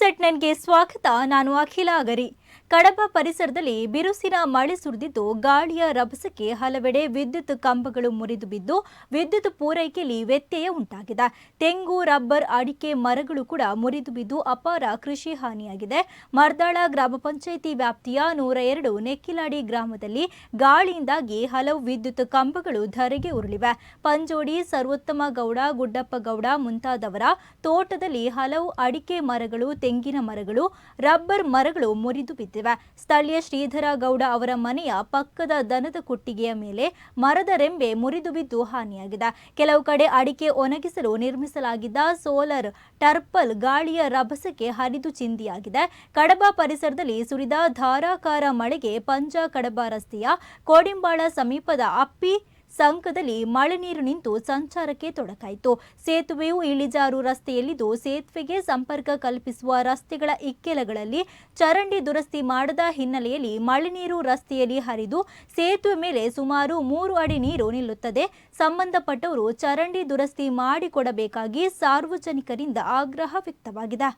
ಎಟ್ ನೈನ್ಗೆ ಸ್ವಾಗತ ನಾನು ಅಖಿಲ ಗರಿ ಕಡಬ ಪರಿಸರದಲ್ಲಿ ಬಿರುಸಿನ ಮಳೆ ಸುರಿದಿದ್ದು ಗಾಳಿಯ ರಭಸಕ್ಕೆ ಹಲವೆಡೆ ವಿದ್ಯುತ್ ಕಂಬಗಳು ಮುರಿದು ಬಿದ್ದು ವಿದ್ಯುತ್ ಪೂರೈಕೆಯಲ್ಲಿ ವ್ಯತ್ಯಯ ಉಂಟಾಗಿದೆ. ತೆಂಗು, ರಬ್ಬರ್, ಅಡಿಕೆ, ಮರಗಳು ಕೂಡ ಮುರಿದು ಬಿದ್ದು ಅಪಾರ ಕೃಷಿ ಹಾನಿಯಾಗಿದೆ. ಮರ್ದಾಳ ಗ್ರಾಮ ಪಂಚಾಯಿತಿ ವ್ಯಾಪ್ತಿಯ ನೂರ ಎರಡು ನೆಕ್ಕಿಲಾಡಿ ಗ್ರಾಮದಲ್ಲಿ ಗಾಳಿಯಿಂದಾಗಿ ಹಲವು ವಿದ್ಯುತ್ ಕಂಬಗಳು ಧರೆಗೆ ಉರುಳಿವೆ. ಪಂಜೋಡಿ, ಸರ್ವೋತ್ತಮ ಗೌಡ, ಗುಡ್ಡಪ್ಪ ಗೌಡ ಮುಂತಾದವರ ತೋಟದಲ್ಲಿ ಹಲವು ಅಡಿಕೆ ಮರಗಳು, ತೆಂಗಿನ ಮರಗಳು, ರಬ್ಬರ್ ಮರಗಳು ಮುರಿದು ಬಿದ್ದಿವೆ. ಸ್ಥಳೀಯ ಶ್ರೀಧರ ಗೌಡ ಅವರ ಮನೆಯ ಪಕ್ಕದ ದನದ ಕುಟ್ಟಿಗೆಯ ಮೇಲೆ ಮರದ ರೆಂಬೆ ಮುರಿದು ಬಿದ್ದು ಹಾನಿಯಾಗಿದೆ. ಕೆಲವು ಕಡೆ ಅಡಿಕೆ ಒಣಗಿಸಲು ನಿರ್ಮಿಸಲಾಗಿದ್ದ ಸೋಲಾರ್ ಟರ್ಪಲ್ ಗಾಳಿಯ ರಭಸಕ್ಕೆ ಹರಿದು ಚಿಂದಿಯಾಗಿದೆ. ಕಡಬ ಪರಿಸರದಲ್ಲಿ ಸುರಿದ ಧಾರಾಕಾರ ಮಳೆಗೆ ಪಂಜ ಕಡಬ ರಸ್ತೆಯ ಕೋಡಿಂಬಾಳ ಸಮೀಪದ ಅಪ್ಪಿ ಸಂಕದಲ್ಲಿ ಮಳೆ ನೀರು ನಿಂತು ಸಂಚಾರಕ್ಕೆ ತೊಡಕಾಯಿತು. ಸೇತುವೆಯು ಇಳಿಜಾರು ರಸ್ತೆಯಲ್ಲಿದ್ದು ಸೇತುವೆಗೆ ಸಂಪರ್ಕ ಕಲ್ಪಿಸುವ ರಸ್ತೆಗಳ ಇಕ್ಕೆಲಗಳಲ್ಲಿ ಚರಂಡಿ ದುರಸ್ತಿ ಮಾಡದ ಹಿನ್ನೆಲೆಯಲ್ಲಿ ಮಳೆ ನೀರು ರಸ್ತೆಯಲ್ಲಿ ಹರಿದು ಸೇತುವೆ ಮೇಲೆ ಸುಮಾರು ಮೂರು ಅಡಿ ನೀರು ನಿಲ್ಲುತ್ತದೆ. ಸಂಬಂಧಪಟ್ಟವರು ಚರಂಡಿ ದುರಸ್ತಿ ಮಾಡಿಕೊಡಬೇಕಾಗಿ ಸಾರ್ವಜನಿಕರಿಂದ ಆಗ್ರಹ ವ್ಯಕ್ತವಾಗಿದೆ.